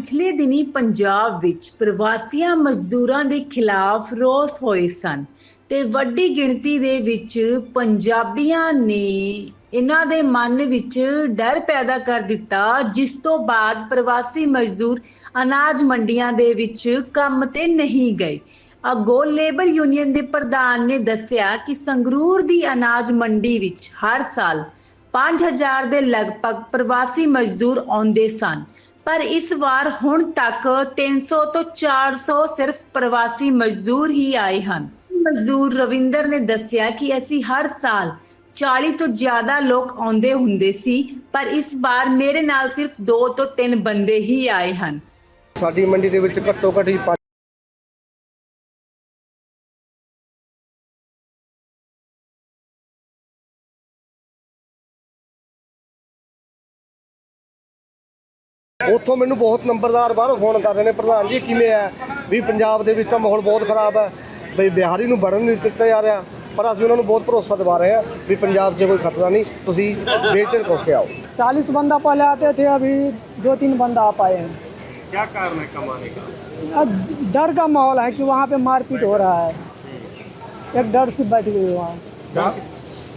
ਪਿਛਲੇ ਦਿਨੀ ਪੰਜਾਬ ਵਿੱਚ ਪ੍ਰਵਾਸੀਆਂ ਮਜ਼ਦੂਰਾਂ ਦੇ ਖਿਲਾਫ ਰੋਸ ਹੋਏ ਸਨ ਤੇ ਵੱਡੀ ਗਿਣਤੀ ਦੇ ਵਿੱਚ ਪੰਜਾਬੀਆਂ ਨੇ ਇਹਨਾਂ ਦੇ ਮਨ ਵਿੱਚ ਡਰ ਪੈਦਾ ਕਰ ਦਿੱਤਾ, ਜਿਸ ਤੋਂ ਬਾਅਦ ਪ੍ਰਵਾਸੀ ਮਜ਼ਦੂਰ ਅਨਾਜ ਮੰਡੀਆਂ ਦੇ ਵਿੱਚ ਕੰਮ ਤੇ ਨਹੀਂ ਗਏ। ਅਗੋ ਲੇਬਰ ਯੂਨੀਅਨ ਦੇ ਪ੍ਰਧਾਨ ਨੇ ਦੱਸਿਆ ਕਿ ਸੰਗਰੂਰ ਦੀ ਅਨਾਜ ਮੰਡੀ ਵਿੱਚ ਹਰ ਸਾਲ 5000 ਦੇ ਲਗਭਗ ਪ੍ਰਵਾਸੀ ਮਜ਼ਦੂਰ ਆਉਂਦੇ ਸਨ। ਪਰ ਇਸ ਵਾਰ ਹੁਣ ਤੱਕ 300 ਤੋਂ 400 ਸਿਰਫ ਪ੍ਰਵਾਸੀ ਮਜ਼ਦੂਰ ਹੀ ਆਏ ਹਨ। ਮਜ਼ਦੂਰ ਰਵਿੰਦਰ ਨੇ ਦੱਸਿਆ ਕਿ ਅਸੀਂ ਹਰ ਸਾਲ 40 ਤੋਂ ਜ਼ਿਆਦਾ ਲੋਕ ਆਉਂਦੇ ਹੁੰਦੇ ਸੀ, ਪਰ ਇਸ ਵਾਰ ਮੇਰੇ ਨਾਲ ਸਿਰਫ 2 ਤੋਂ 3 ਬੰਦੇ ਹੀ ਆਏ ਹਨ। ਸਾਡੀ ਮੰਡੀ ਦੇ ਵਿੱਚ ਘੱਟੋ ਘੱਟ ਹੀ ਪੰਜ ਉੱਥੋਂ ਮੈਨੂੰ ਬਹੁਤ ਨੰਬਰਦਾਰ ਬਾਹਰੋਂ ਫੋਨ ਕਰ ਰਹੇ ਨੇ ਪ੍ਰਧਾਨ ਜੀ ਕਿਵੇਂ ਹੈ ਵੀ ਪੰਜਾਬ ਦੇ ਵਿੱਚ ਤਾਂ ਮਾਹੌਲ ਬਹੁਤ ਖਰਾਬ ਹੈ ਬਈ ਬਿਹਾਰੀ ਨੂੰ ਵੜਨ ਨਹੀਂ ਦਿੱਤਾ ਜਾ ਰਿਹਾ ਪਰ ਅਸੀਂ ਉਹਨਾਂ ਨੂੰ ਬਹੁਤ ਭਰੋਸਾ ਦਿਵਾ ਰਹੇ ਹਾਂ ਵੀ ਪੰਜਾਬ 'ਚ ਕੋਈ ਖਤਰਾ ਨਹੀਂ ਤੁਸੀਂ ਬੇਚੈਨ ਹੋ ਕੇ ਆਓ चालीस बंदा पहले आते थे अभी दो तीन बंदा आ पाए हैं क्या कारण है कमाने का अब डर का माहौल है कि वहाँ पे मारपीट हो रहा है एक डर से बैठ गई वहाँ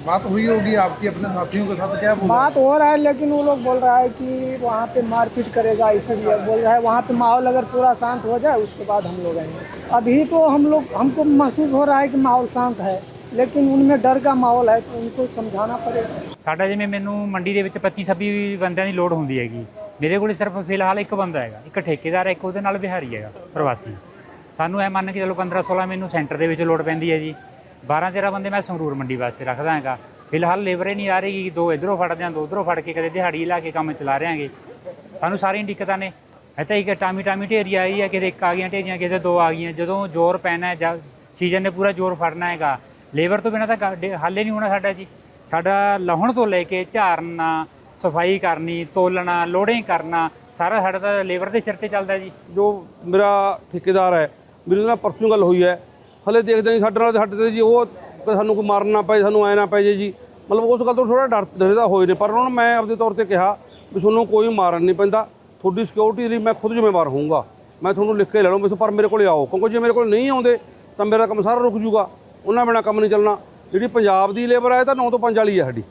बात बात हुई होगी आपकी अपने साथियों के साथ क्या बोला बात हो रहा है लेकिन वो लोग बोल रहा है कि वहाँ पे मारपीट करेगा इसलिए बोल रहा है वहाँ पे माहौल अगर पूरा शांत हो जाए उसके बाद हम लोग आएंगे अभी तो हम लोग हमको महसूस हो रहा है कि माहौल शांत है लेकिन उनमें डर का माहौल है तो उनको समझाना पड़ेगा ਸਾਡਾ ਜਿਵੇਂ ਮੈਨੂੰ ਮੰਡੀ ਦੇ ਵਿੱਚ 25 26 ਬੰਦਿਆਂ ਦੀ ਲੋੜ ਹੁੰਦੀ ਹੈਗੀ ਮੇਰੇ ਕੋਲ ਸਿਰਫ ਫਿਲਹਾਲ ਇੱਕ ਬੰਦਾ ਹੈਗਾ ਇੱਕ ਠੇਕੇਦਾਰ ਹੈ, ਇੱਕ ਉਹਦੇ ਨਾਲ ਬਿਹਾਰੀ ਹੈਗਾ ਪ੍ਰਵਾਸੀ ਸਾਨੂੰ ਐ ਮੰਨ ਕੇ ਚਲੋ 15 16 ਮੈਨੂੰ ਸੈਂਟਰ ਦੇ ਵਿੱਚ ਲੋੜ ਪੈਂਦੀ ਹੈ ਜੀ 12 13 ਬੰਦੇ ਮੈਂ ਸੰਗਰੂਰ ਮੰਡੀ ਵਾਸਤੇ ਰੱਖਦਾ ਹੈਗਾ। ਫਿਲਹਾਲ ਲੇਬਰ ਹੀ ਨਹੀਂ ਆ ਰਹੀ, ਦੋ ਇਧਰੋਂ ਫੜਦੇ ਆਂ ਦੋ ਉਧਰੋਂ ਫੜ ਕੇ ਕਦੇ ਦਿਹਾੜੀ ਲਾ ਕੇ ਕੰਮ ਚਲਾ ਰਹੇ ਸਾਨੂੰ ਸਾਰੀਆਂ ਦਿੱਕਤਾਂ ਨੇ। ਇਹ ਤਾਂ ਇੱਕ ਟਾਮੀ ਟਾਮੀ ਢੇਰੀ ਆਈ ਹੈ, ਕਿਤੇ ਇੱਕ ਆ ਗਈਆਂ ਢੇਰੀਆਂ, ਕਿਤੇ ਦੋ ਆ ਗਈਆਂ। ਜਦੋਂ ਜ਼ੋਰ ਪੈਣਾ ਹੈ, ਜਾਂ ਸੀਜ਼ਨ ਨੇ ਪੂਰਾ ਜ਼ੋਰ ਫੜਨਾ ਹੈਗਾ ਲੇਬਰ ਤੋਂ ਬਿਨਾਂ ਤਾਂ ਗਾ- ਨਹੀਂ ਹੋਣਾ ਸਾਡਾ ਜੀ। ਸਾਡਾ ਲਾਹਣ ਤੋਂ ਲੈ ਕੇ ਝਾਰਨਾ ਸਫ਼ਾਈ ਕਰਨੀ, ਤੋਲਣਾ ਲੋਡਿੰਗ ਕਰਨਾ, ਸਾਰਾ ਸਾਡਾ ਤਾਂ ਲੇਬਰ ਦੇ ਸਿਰ ਤੇ ਚੱਲਦਾ ਜੀ। ਜੋ ਮੇਰਾ ਠੇਕੇਦਾਰ ਹੈ, ਮੇਰੀ ਉਹਦੇ ਨਾਲ ਪਰਸੋਂ ਗੱਲ ਹੋਈ ਹੈ। ਹਲੇ ਦੇਖਦੇ ਹਾਂ ਜੀ, ਸਾਡੇ ਨਾਲ ਸਾਡੇ ਤੇ ਜੀ, ਉਹ ਕਿ ਸਾਨੂੰ ਕੋਈ ਮਾਰਨ ਨਾ ਪਏ, ਸਾਨੂੰ ਐ ਨਾ ਪਏ ਜੇ ਜੀ। ਮਤਲਬ ਉਸ ਗੱਲ ਤੋਂ ਥੋੜਾ ਡਰ ਡਰਦਾ ਹੋਏ ਨੇ, ਪਰ ਉਹਨਾਂ ਨੂੰ ਮੈਂ ਆਪਦੇ ਤੌਰ ਤੇ ਕਿਹਾ ਵੀ ਤੁਹਾਨੂੰ ਕੋਈ ਮਾਰਨ ਨਹੀਂ ਪੈਂਦਾ। ਤੁਹਾਡੀ ਸਿਕਿਉਰਿਟੀ ਲਈ ਮੈਂ ਖੁਦ ਜ਼ਿੰਮੇਵਾਰ ਹੋਊਂਗਾ। ਮੈਂ ਤੁਹਾਨੂੰ ਲਿਖ ਕੇ ਲੈ ਲਵਾਂ ਪਰ ਮੇਰੇ ਕੋਲੇ ਆਓ, ਕਿਉਂਕਿ ਜੇ ਮੇਰੇ ਕੋਲ ਨਹੀਂ ਆਉਂਦੇ, ਤਾਂ ਮੇਰਾ ਕੰਮ ਸਾਰਾ ਰੁਕ ਜੂਗਾ। ਉਹਨਾਂ ਬਿਨਾ ਕੰਮ ਨਹੀਂ ਚੱਲਣਾ। ਜਿਹੜੀ ਪੰਜਾਬ ਦੀ ਲੇਬਰ ਹੈ ਇਹ ਤਾਂ 9 ਤੋਂ 5 ਵਾਲੀ ਹੈ ਸਾਡੀ।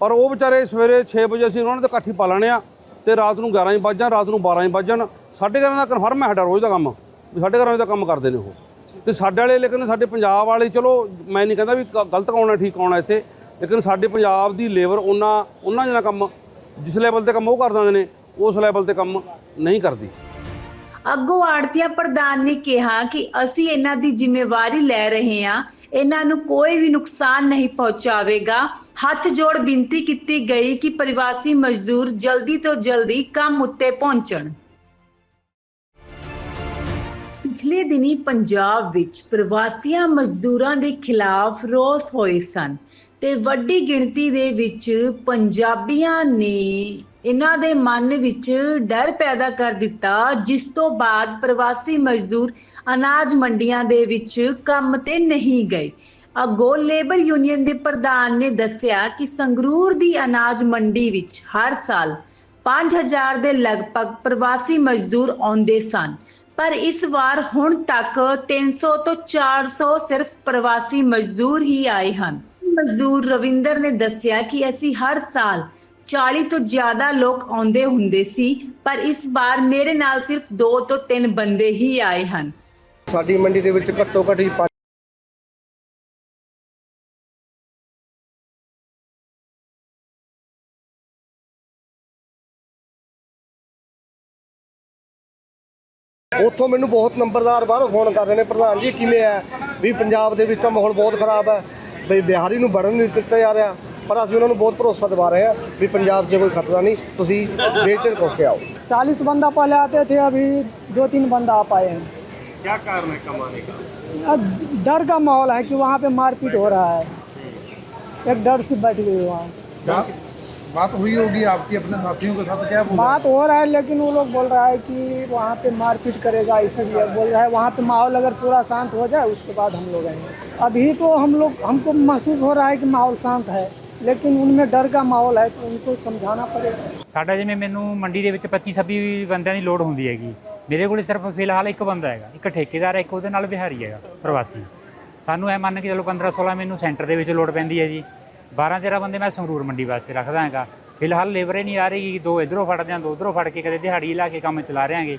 ਪਰ ਉਹ ਵਿਚਾਰੇ ਸਵੇਰੇ 6 ਵਜੇ ਅਸੀਂ ਉਹਨਾਂ ਨੇ ਤਾਂ ਇਕੱਠੀ ਪਾ ਲੈਣੇ ਆ, ਤੇ ਰਾਤ ਨੂੰ 11 ਹੀ ਵੱਜ ਜਾਣ, ਰਾਤ ਨੂੰ 12 ਹੀ ਵੱਜ ਜਾਣ। ਸਾਡੇ ਘਰਾਂ ਦਾ ਕਨਫਰਮ ਹੈ ਸਾਡਾ ਰੋਜ਼ ਦਾ ਕੰਮ, ਵੀ ਸਾਡੇ ਘਰਾਂ ਵਿੱਚ ਤਾਂ ਕੰਮ ਕਰਦੇ ਨੇ ਉਹ। ਤੇ ਸਾਡੇ ਵਾਲੇ ਲੇਕਿਨ ਸਾਡੇ ਪੰਜਾਬ ਵਾਲੇ, ਚਲੋ ਮੈਂ ਨਹੀਂ ਕਹਿੰਦਾ ਵੀ ਗ- ਗਲਤ ਕੌਣਾ ਠੀਕ ਕੌਣਾ ਇੱਥੇ, ਲੇਕਿਨ ਸਾਡੇ ਪੰਜਾਬ ਦੀ ਲੇਬਰ ਉਹਨਾਂ ਉਹਨਾਂ ਜਿਹੜਾ ਕੰਮ, ਜਿਸ ਲੈਵਲ ਤੇ ਕੰਮ ਉਹ ਕਰ ਦਿੰਦੇ ਨੇ, ਉਸ ਲੈਵਲ ਤੇ ਕੰਮ ਨਹੀਂ ਕਰਦੀ। ਅੱਗੋਂ ਆੜਤੀਆ ਪ੍ਰਧਾਨ ਨੇ ਕਿਹਾ ਕਿ ਅਸੀਂ ਇਹਨਾਂ ਦੀ ਜ਼ਿੰਮੇਵਾਰੀ ਲੈ ਰਹੇ ਹਾਂ, ਇਹਨਾਂ ਨੂੰ ਕੋਈ ਵੀ ਨੁਕਸਾਨ ਨਹੀਂ ਪਹੁੰਚਾਵੇਗਾ। ਹੱਥ ਜੋੜ ਬੇਨਤੀ ਕੀਤੀ ਗਈ ਕਿ ਪ੍ਰਵਾਸੀ ਮਜ਼ਦੂਰ ਜਲਦੀ ਤੋਂ ਜਲਦੀ ਕੰਮ ਉੱਤੇ ਪਹੁੰਚਣ। ਪਿਛਲੇ ਦਿਨੀ ਪੰਜਾਬ ਵਿੱਚ ਪ੍ਰਵਾਸੀਆਂ ਮਜ਼ਦੂਰਾਂ ਦੇ ਖਿਲਾਫ ਰੋਸ ਹੋਏ ਸਨ ਤੇ ਵੱਡੀ ਗਿਣਤੀ ਦੇ ਵਿੱਚ ਪੰਜਾਬੀਆਂ ਨੇ ਇਹਨਾਂ ਦੇ ਮਨ ਵਿੱਚ ਡਰ ਪੈਦਾ ਕਰ ਦਿੱਤਾ, ਜਿਸ ਤੋਂ ਬਾਅਦ ਪ੍ਰਵਾਸੀ ਮਜ਼ਦੂਰ ਅਨਾਜ ਮੰਡੀਆਂ ਦੇ ਵਿੱਚ ਕੰਮ ਤੇ ਨਹੀਂ ਗਏ। ਅਗੋ ਲੇਬਰ ਯੂਨੀਅਨ ਦੇ ਪ੍ਰਧਾਨ ਨੇ ਦੱਸਿਆ ਕਿ ਸੰਗਰੂਰ ਦੀ ਅਨਾਜ ਮੰਡੀ ਵਿੱਚ ਹਰ ਸਾਲ 5000 ਦੇ ਲਗਭਗ ਪ੍ਰਵਾਸੀ ਮਜ਼ਦੂਰ ਆਉਂਦੇ ਸਨ। ਪਰ ਇਸ ਵਾਰ ਹੁਣ ਤੱਕ 300 ਤੋਂ 400 ਸਿਰਫ ਪ੍ਰਵਾਸੀ ਮਜ਼ਦੂਰ ਹੀ ਆਏ ਹਨ। ਮਜ਼ਦੂਰ ਰਵਿੰਦਰ ਨੇ ਦੱਸਿਆ ਕਿ ਅਸੀਂ ਹਰ ਸਾਲ 40 ਤੋਂ ਜ਼ਿਆਦਾ ਲੋਕ ਆਉਂਦੇ ਹੁੰਦੇ ਸੀ, ਪਰ ਇਸ ਵਾਰ ਮੇਰੇ ਨਾਲ ਸਿਰਫ 2 ਤੋਂ 3 ਬੰਦੇ ਹੀ ਆਏ ਹਨ। ਸਾਡੀ ਮੰਡੀ ਦੇ ਵਿੱਚ ਘੱਟੋ ਘੱਟ ਹੀ ਪੰਜ ਉੱਥੋਂ ਮੈਨੂੰ ਬਹੁਤ ਨੰਬਰਦਾਰ ਬਾਹਰੋਂ ਫੋਨ ਕਰ ਰਹੇ ਨੇ ਪ੍ਰਧਾਨ ਜੀ ਕਿਵੇਂ ਹੈ ਵੀ ਪੰਜਾਬ ਦੇ ਵਿੱਚ ਤਾਂ ਮਾਹੌਲ ਬਹੁਤ ਖਰਾਬ ਹੈ ਬਈ ਬਿਹਾਰੀ ਨੂੰ ਵੜਨ ਨਹੀਂ ਦਿੱਤਾ ਜਾ ਰਿਹਾ ਪਰ ਅਸੀਂ ਉਹਨਾਂ ਨੂੰ ਬਹੁਤ ਭਰੋਸਾ ਦਿਵਾ ਰਹੇ ਹਾਂ ਵੀ ਪੰਜਾਬ 'ਚ ਕੋਈ ਖਤਰਾ ਨਹੀਂ ਤੁਸੀਂ ਬੇਚੈਨ ਹੋ ਕੇ ਆਓ चालीस बंदा पहले आते थे अभी दो तीन बंदा आ पाए हैं क्या कारण है कमाने का अब डर का माहौल है कि वहाँ पे मारपीट हो रहा है एक डर से बैठ गई वहाँ बात बात हुई होगी आपकी अपने साथियों के साथ क्या बोला बात हो रहा है लेकिन वो लोग बोल रहा है कि वहाँ पे मारपीट करेगा इसलिए बोल रहा है वहाँ पे माहौल अगर पूरा शांत हो जाए उसके बाद हम लोग आएंगे अभी तो हम लोग हमको महसूस हो रहा है कि माहौल शांत है लेकिन उनमें डर का माहौल है तो उनको समझाना पड़ेगा ਸਾਡਾ ਜਿਵੇਂ ਮੈਨੂੰ ਮੰਡੀ ਦੇ ਵਿੱਚ 25 26 ਬੰਦਿਆਂ ਦੀ ਲੋੜ ਹੁੰਦੀ ਹੈਗੀ ਮੇਰੇ ਕੋਲੇ ਸਿਰਫ ਫਿਲਹਾਲ ਇੱਕ ਬੰਦਾ ਹੈਗਾ ਇੱਕ ਠੇਕੇਦਾਰ ਹੈ ਇੱਕ ਉਹਦੇ ਨਾਲ ਬਿਹਾਰੀ ਹੈਗਾ ਪ੍ਰਵਾਸੀ ਸਾਨੂੰ ਐ ਮੰਨ ਕੇ ਚਲੋ 15 16 ਮੈਨੂੰ ਸੈਂਟਰ ਦੇ ਵਿੱਚ ਲੋੜ ਪੈਂਦੀ ਹੈ ਜੀ 12 13 ਬੰਦੇ ਮੈਂ ਸੰਗਰੂਰ ਮੰਡੀ ਵਾਸਤੇ ਰੱਖਦਾ ਹੈਗਾ। ਫਿਲਹਾਲ ਲੇਬਰ ਹੀ ਨਹੀਂ ਆ ਰਹੀ, ਦੋ ਇਧਰੋਂ ਫੜਦੇ ਆਂ ਦੋ ਉਧਰੋਂ ਫੜ ਕੇ ਕਦੇ ਦਿਹਾੜੀ ਲਾ ਕੇ ਕੰਮ ਚਲਾ ਰਹੇ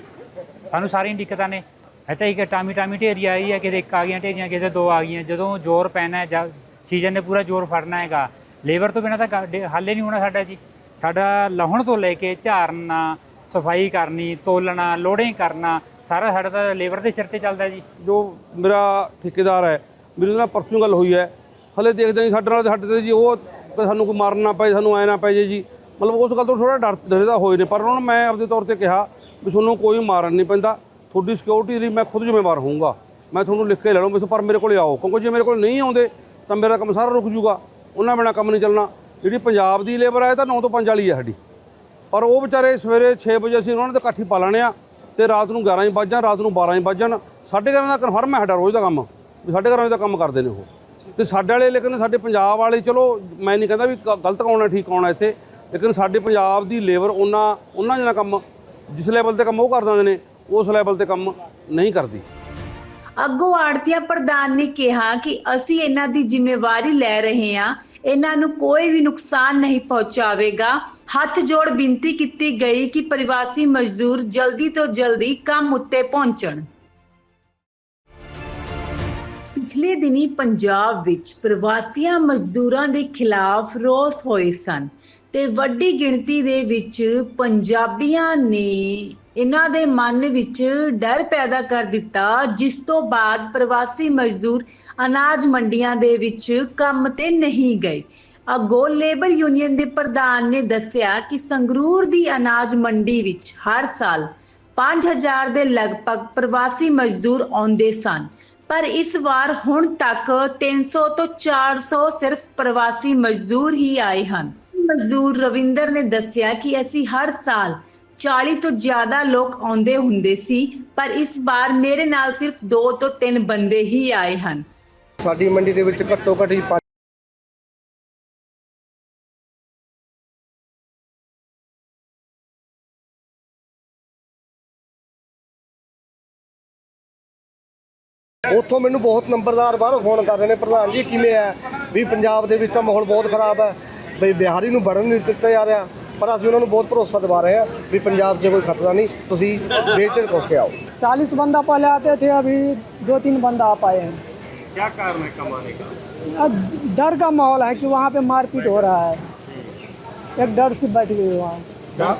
ਸਾਨੂੰ ਸਾਰੀਆਂ ਦਿੱਕਤਾਂ ਨੇ। ਇੱਥੇ ਇੱਕ ਟਾਮੀ ਟਾਮੀ ਢੇਰੀ ਆਈ ਹੈ, ਕਿਤੇ ਇੱਕ ਆ ਗਈਆਂ ਢੇਰੀਆਂ, ਕਿਤੇ ਦੋ ਆ ਗਈਆਂ। ਜਦੋਂ ਜ਼ੋਰ ਪੈਣਾ ਹੈ ਜਾਂ ਸੀਜ਼ਨ ਨੇ ਪੂਰਾ ਜ਼ੋਰ ਫੜਨਾ ਹੈਗਾ ਲੇਬਰ ਤੋਂ ਬਿਨਾਂ ਤਾਂ ਗਾ- ਹੱਲ ਹੀ ਨਹੀਂ ਹੋਣਾ ਸਾਡਾ ਜੀ। ਸਾਡਾ ਲਾਹੁਣ ਤੋਂ ਲੈ ਕੇ ਝਾਰਨਾ ਸਫ਼ਾਈ ਕਰਨੀ, ਤੋਲਣਾ ਲੋਡਿੰਗ ਕਰਨਾ, ਸਾਰਾ ਸਾਡਾ ਤਾਂ ਲੇਬਰ ਦੇ ਸਿਰ ਤੇ ਚੱਲਦਾ ਜੀ। ਜੋ ਮੇਰਾ ਠੇਕੇਦਾਰ ਹੈ, ਮੇਰੀ ਉਹਦੇ ਨਾਲ ਪਰਸੋਂ ਗੱਲ ਹੋਈ ਹੈ। ਹਲੇ ਦੇਖਦੇ ਹਾਂ ਜੀ, ਸਾਡੇ ਨਾਲ ਤੇ ਸਾਡੇ ਤੇ ਜੀ, ਉਹ ਕਿ ਸਾਨੂੰ ਕੋਈ ਮਾਰਨਾ ਨਾ ਪਏ, ਸਾਨੂੰ ਐ ਨਾ ਪਏ ਜੇ ਜੀ। ਮਤਲਬ ਉਸ ਗੱਲ ਤੋਂ ਥੋੜਾ ਡਰ ਡਰਦਾ ਹੋਏ ਨੇ, ਪਰ ਉਹਨਾਂ ਨੂੰ ਮੈਂ ਆਪਦੇ ਤੌਰ ਤੇ ਕਿਹਾ ਵੀ ਤੁਹਾਨੂੰ ਕੋਈ ਮਾਰਨ ਨਹੀਂ ਪੈਂਦਾ। ਤੁਹਾਡੀ ਸਿਕਿਉਰਿਟੀ ਲਈ ਮੈਂ ਖੁਦ ਜ਼ਿੰਮੇਵਾਰ ਹੋਊਂਗਾ। ਮੈਂ ਤੁਹਾਨੂੰ ਲਿਖ ਕੇ ਲੈ ਲਵਾਂ ਪਰ ਮੇਰੇ ਕੋਲੇ ਆਓ, ਕਿਉਂਕਿ ਜੇ ਮੇਰੇ ਕੋਲ ਨਹੀਂ ਆਉਂਦੇ, ਤਾਂ ਮੇਰਾ ਕੰਮ ਸਾਰਾ ਰੁਕ ਜੂਗਾ। ਉਹਨਾਂ ਬਿਨਾਂ ਕੰਮ ਨਹੀਂ ਚੱਲਣਾ। ਜਿਹੜੀ ਪੰਜਾਬ ਦੀ ਲੇਬਰ ਹੈ ਇਹ ਤਾਂ 9 ਤੋਂ 5 ਵਾਲੀ ਹੈ ਸਾਡੀ। ਪਰ ਉਹ ਵਿਚਾਰੇ ਸਵੇਰੇ 6 ਵਜੇ ਅਸੀਂ ਉਹਨਾਂ ਨੇ ਤਾਂ ਇਕੱਠੀ ਪਾ ਲੈਣੇ ਆ, ਤੇ ਰਾਤ ਨੂੰ 11 ਹੀ ਵੱਜ ਜਾਣ, ਰਾਤ ਨੂੰ 12 ਹੀ ਵੱਜ ਜਾਣ। ਸਾਡੇ ਘਰਾਂ ਦਾ ਕਨਫਰਮ ਹੈ ਸਾਡਾ ਰੋਜ਼ ਦਾ ਕੰਮ, ਵੀ ਸਾਡੇ ਘਰਾਂ 'ਚ ਤਾਂ ਕੰਮ ਕਰਦੇ ਨੇ ਉਹ। ਤੇ ਸਾਡੇ ਵਾਲੇ ਲੇਕਿਨ ਸਾਡੇ ਪੰਜਾਬ ਵਾਲੇ, ਚਲੋ ਮੈਂ ਨਹੀਂ ਕਹਿੰਦਾ ਵੀ ਗ- ਗਲਤ ਕੌਣਾ ਠੀਕ ਕੌਣਾ ਇੱਥੇ, ਲੇਕਿਨ ਸਾਡੇ ਪੰਜਾਬ ਦੀ ਲੇਬਰ ਉਹਨਾਂ ਉਹਨਾਂ ਜਿਹੜਾ ਕੰਮ, ਜਿਸ ਲੈਵਲ ਤੇ ਕੰਮ ਉਹ ਕਰ ਦਿੰਦੇ ਨੇ, ਉਸ ਲੈਵਲ ਤੇ ਕੰਮ ਨਹੀਂ ਕਰਦੀ। ਅੱਗੋਂ ਆੜਤੀਆ ਪ੍ਰਧਾਨ ਨੇ ਕਿਹਾ ਕਿ ਅਸੀਂ ਇਹਨਾਂ ਦੀ ਜ਼ਿੰਮੇਵਾਰੀ ਲੈ ਰਹੇ ਹਾਂ, ਇਹਨਾਂ ਨੂੰ ਕੋਈ ਵੀ ਨੁਕਸਾਨ ਨਹੀਂ ਪਹੁੰਚਾਵੇਗਾ। ਹੱਥ ਜੋੜ ਬੇਨਤੀ ਕੀਤੀ ਗਈ ਕਿ ਪ੍ਰਵਾਸੀ ਮਜ਼ਦੂਰ ਜਲਦੀ ਤੋਂ ਜਲਦੀ ਕੰਮ ਉੱਤੇ ਪਹੁੰਚਣ। ਪਿਛਲੇ ਦਿਨੀ ਪੰਜਾਬ ਵਿੱਚ ਪ੍ਰਵਾਸੀਆਂ ਮਜ਼ਦੂਰਾਂ ਦੇ ਖਿਲਾਫ ਰੋਸ ਹੋਏ ਸਨ ਤੇ ਵੱਡੀ ਗਿਣਤੀ ਦੇ ਵਿੱਚ ਪੰਜਾਬੀਆਂ ਨੇ ਇਹਨਾਂ ਦੇ ਮਨ ਵਿੱਚ ਡਰ ਪੈਦਾ ਕਰ ਦਿੱਤਾ, ਜਿਸ ਤੋਂ ਬਾਅਦ ਪ੍ਰਵਾਸੀ ਮਜ਼ਦੂਰ ਅਨਾਜ ਮੰਡੀਆਂ ਦੇ ਵਿੱਚ ਕੰਮ ਤੇ ਨਹੀਂ ਗਏ। ਅੱਗੋਂ ਲੇਬਰ ਯੂਨੀਅਨ ਦੇ ਪ੍ਰਧਾਨ ਨੇ ਦੱਸਿਆ ਕਿ ਸੰਗਰੂਰ ਦੀ ਅਨਾਜ ਮੰਡੀ ਵਿੱਚ ਹਰ ਸਾਲ 5000 ਦੇ ਲਗਭਗ ਪ੍ਰਵਾਸੀ ਮਜ਼ਦੂਰ ਆਉਂਦੇ ਸਨ। ਪਰ ਇਸ ਵਾਰ ਹੁਣ ਤੱਕ 300 ਤੋਂ 400 ਸਿਰਫ ਪ੍ਰਵਾਸੀ ਮਜ਼ਦੂਰ ਹੀ ਆਏ ਹਨ। ਮਜ਼ਦੂਰ ਰਵਿੰਦਰ ਨੇ ਦੱਸਿਆ ਕਿ ਅਸੀਂ ਹਰ ਸਾਲ 40 ਤੋਂ ਜ਼ਿਆਦਾ ਲੋਕ ਆਉਂਦੇ ਹੁੰਦੇ ਸੀ, ਪਰ ਇਸ ਵਾਰ ਮੇਰੇ ਨਾਲ ਸਿਰਫ 2 ਤੋਂ 3 ਬੰਦੇ ਹੀ ਆਏ ਹਨ। ਸਾਡੀ ਮੰਡੀ ਦੇ ਵਿੱਚ ਘੱਟੋ ਘੱਟ ਹੀ ਉੱਥੋਂ ਮੈਨੂੰ ਬਹੁਤ ਨੰਬਰਦਾਰ ਬਾਹਰੋਂ ਫੋਨ ਕਰ ਰਹੇ ਨੇ ਪ੍ਰਧਾਨ ਜੀ ਕਿਵੇਂ ਹੈ ਵੀ ਪੰਜਾਬ ਦੇ ਵਿੱਚ ਤਾਂ ਮਾਹੌਲ ਬਹੁਤ ਖਰਾਬ ਹੈ ਵੀ ਬਿਹਾਰੀ ਨੂੰ ਵੜਨ ਨਹੀਂ ਦਿੱਤਾ ਜਾ ਰਿਹਾ ਪਰ ਅਸੀਂ ਉਹਨਾਂ ਨੂੰ ਬਹੁਤ ਭਰੋਸਾ ਦਿਵਾ ਰਹੇ ਹਾਂ ਵੀ ਪੰਜਾਬ 'ਚ ਕੋਈ ਖਤਰਾ ਨਹੀਂ ਤੁਸੀਂ ਬੇਚੈਨ ਹੋ ਕੇ ਆਓ चालीस बंदा पहले आते थे अभी दो तीन बंदा आ पाए हैं क्या कारण है कमाने का अब डर का माहौल है कि वहाँ पे मारपीट हो रहा है एक डर से बैठ गई वहाँ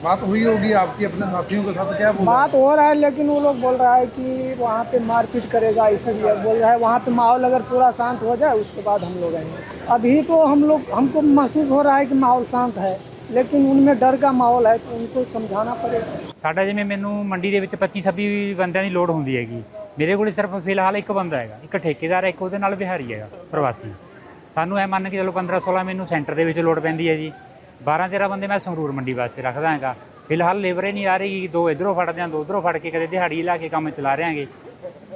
बात बात हुई होगी आपकी अपने साथियों के साथ क्या बोला बात हो रहा है लेकिन वो लोग बोल रहा है कि वहाँ पे मारपीट करेगा इसलिए बोल रहा है वहाँ पे माहौल अगर पूरा शांत हो जाए उसके बाद हम लोग आएंगे अभी तो हम लोग हमको महसूस हो रहा है कि माहौल शांत है लेकिन उनमें डर का माहौल है तो उनको समझाना पड़ेगा ਸਾਡਾ ਜਿਵੇਂ ਮੈਨੂੰ ਮੰਡੀ ਦੇ ਵਿੱਚ 25 26 ਬੰਦਿਆਂ ਦੀ ਲੋੜ ਹੁੰਦੀ ਹੈਗੀ ਮੇਰੇ ਕੋਲੇ ਸਿਰਫ ਫਿਲਹਾਲ ਇੱਕ ਬੰਦਾ ਹੈਗਾ ਇੱਕ ਠੇਕੇਦਾਰ ਹੈ ਇੱਕ ਉਹਦੇ ਨਾਲ ਬਿਹਾਰੀ ਹੈਗਾ ਪ੍ਰਵਾਸੀ ਸਾਨੂੰ ਐ ਮੰਨ ਕੇ ਚਲੋ 15 16 ਮੈਨੂੰ ਸੈਂਟਰ ਦੇ ਵਿੱਚ ਲੋੜ ਪੈਂਦੀ ਹੈ ਜੀ 12 13 ਬੰਦੇ ਮੈਂ ਸੰਗਰੂਰ ਮੰਡੀ ਵਾਸਤੇ ਰੱਖਦਾ ਹੈਗਾ। ਫਿਲਹਾਲ ਲੇਬਰ ਹੀ ਨਹੀਂ ਆ ਰਹੀ, ਦੋ ਇਧਰੋਂ ਫੜਦੇ ਆਂ, ਦੋ ਉਧਰੋਂ ਫੜ ਕੇ ਕਦੇ ਦਿਹਾੜੀ ਲਾ ਕੇ ਕੰਮ ਚਲਾ ਰਹੇ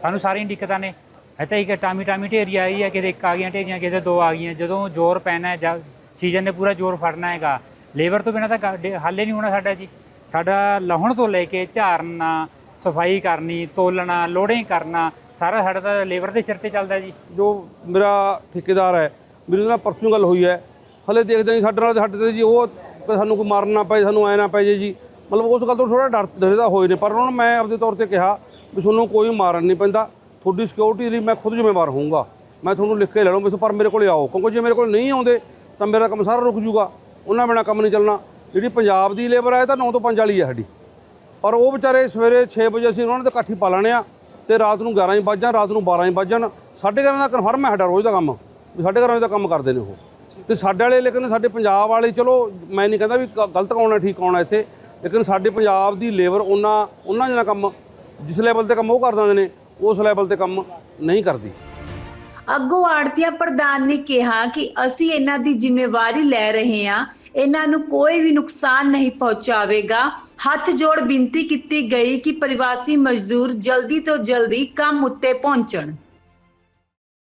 ਸਾਨੂੰ ਸਾਰੀਆਂ ਦਿੱਕਤਾਂ ਨੇ। ਇੱਥੇ ਇੱਕ ਟਾਮੀ ਟਾਮੀ ਢੇਰੀ ਆਈ ਹੈ, ਕਿਤੇ ਇੱਕ ਆ ਗਈਆਂ ਢੇਰੀਆਂ, ਕਿਤੇ ਦੋ ਆ ਗਈਆਂ। ਜਦੋਂ ਜ਼ੋਰ ਪੈਣਾ ਹੈ ਜਾਂ ਸੀਜ਼ਨ ਨੇ ਪੂਰਾ ਜ਼ੋਰ ਫੜਨਾ ਹੈਗਾ ਲੇਬਰ ਤੋਂ ਬਿਨਾਂ ਤਾਂ ਗਾ- ਨਹੀਂ ਹੋਣਾ ਸਾਡਾ ਜੀ। ਸਾਡਾ ਲਾਹੁਣ ਤੋਂ ਲੈ ਕੇ ਝਾਰਨਾ ਸਫ਼ਾਈ ਕਰਨੀ, ਤੋਲਣਾ ਲੋਡਿੰਗ ਕਰਨਾ, ਸਾਰਾ ਸਾਡਾ ਤਾਂ ਲੇਬਰ ਦੇ ਸਿਰ ਤੇ ਚੱਲਦਾ ਜੀ। ਜੋ ਮੇਰਾ ਠੇਕੇਦਾਰ ਹੈ, ਮੇਰੀ ਉਹਦੇ ਨਾਲ ਪਰਸੋਂ ਗੱਲ ਹੋਈ ਹੈ। ਹਲੇ ਦੇਖਦੇ ਹਾਂ ਜੀ, ਸਾਡੇ ਨਾਲ ਤੇ ਸਾਡੇ ਤੇ ਜੀ ਉਹ ਕਿ ਸਾਨੂੰ ਕੋਈ ਮਾਰਨ ਨਾ ਪਏ, ਸਾਨੂੰ ਐ ਨਾ ਪਏ ਜੇ ਜੀ। ਮਤਲਬ ਉਸ ਗੱਲ ਤੋਂ ਥੋੜਾ ਡਰ ਡਰਦਾ ਹੋਏ ਨੇ, ਪਰ ਉਹਨਾਂ ਨੂੰ ਮੈਂ ਆਪਦੇ ਤੌਰ ਤੇ ਕਿਹਾ ਵੀ ਤੁਹਾਨੂੰ ਕੋਈ ਮਾਰਨ ਨਹੀਂ ਪੈਂਦਾ। ਤੁਹਾਡੀ ਸਿਕਿਉਰਿਟੀ ਲਈ ਮੈਂ ਖੁਦ ਜ਼ਿੰਮੇਵਾਰ ਹੋਊਂਗਾ। ਮੈਂ ਤੁਹਾਨੂੰ ਲਿਖ ਕੇ ਲੈ ਲਵਾਂ ਪਰ ਮੇਰੇ ਕੋਲੇ ਆਓ, ਕਿਉਂਕਿ ਜੇ ਮੇਰੇ ਕੋਲ ਨਹੀਂ ਆਉਂਦੇ, ਤਾਂ ਮੇਰਾ ਕੰਮ ਸਾਰਾ ਰੁਕ ਜੂਗਾ। ਉਹਨਾਂ ਬਿਨਾਂ ਕੰਮ ਨਹੀਂ ਚੱਲਣਾ। ਜਿਹੜੀ ਪੰਜਾਬ ਦੀ ਲੇਬਰ ਹੈ ਇਹ ਤਾਂ 9 ਤੋਂ 5 ਵਾਲੀ ਹੈ ਸਾਡੀ। ਪਰ ਉਹ ਵਿਚਾਰੇ ਸਵੇਰੇ 6 ਵਜੇ ਅਸੀਂ ਉਹਨਾਂ ਨੇ ਤਾਂ ਇਕੱਠੀ ਪਾ ਲੈਣੇ ਆ ਤੇ ਰਾਤ ਨੂੰ 11 ਹੀ ਵੱਜ ਜਾਣ, ਰਾਤ ਨੂੰ 12 ਹੀ ਵੱਜ ਜਾਣ। ਸਾਢੇ ਘਰਾਂ ਦਾ ਕਨਫਰਮ ਹੈ ਸਾਡਾ ਰੋਜ਼ ਦਾ ਕੰਮ, ਵੀ ਸਾਢੇ ਘਰਾਂ ਵਜੇ ਦਾ ਕੰਮ ਕਰਦੇ ਨੇ ਉਹ। ਤੇ ਸਾਡੇ ਵਾਲੇ ਲੇਕਿਨ ਸਾਡੇ ਪੰਜਾਬ ਵਾਲੇ, ਚਲੋ ਮੈਂ ਨਹੀਂ ਕਹਿੰਦਾ ਵੀ ਗ- ਗਲਤ ਕੌਣਾ ਠੀਕ ਕੌਣਾ ਇੱਥੇ, ਲੇਕਿਨ ਸਾਡੇ ਪੰਜਾਬ ਦੀ ਲੇਬਰ ਉਹਨਾਂ ਉਹਨਾਂ ਜਿਹੜਾ ਕੰਮ, ਜਿਸ ਲੈਵਲ ਤੇ ਕੰਮ ਉਹ ਕਰ ਦਿੰਦੇ ਨੇ, ਉਸ ਲੈਵਲ ਤੇ ਕੰਮ ਨਹੀਂ ਕਰਦੀ। ਅੱਗੋਂ ਆੜਤੀਆ ਪ੍ਰਧਾਨ ਨੇ ਕਿਹਾ ਕਿ ਅਸੀਂ ਇਹਨਾਂ ਦੀ ਜ਼ਿੰਮੇਵਾਰੀ ਲੈ ਰਹੇ ਹਾਂ, ਇਹਨਾਂ ਨੂੰ ਕੋਈ ਵੀ ਨੁਕਸਾਨ ਨਹੀਂ ਪਹੁੰਚਾਵੇਗਾ। ਹੱਥ ਜੋੜ ਬੇਨਤੀ ਕੀਤੀ ਗਈ ਕਿ ਪ੍ਰਵਾਸੀ ਮਜ਼ਦੂਰ ਜਲਦੀ ਤੋਂ ਜਲਦੀ ਕੰਮ ਉੱਤੇ ਪਹੁੰਚਣ।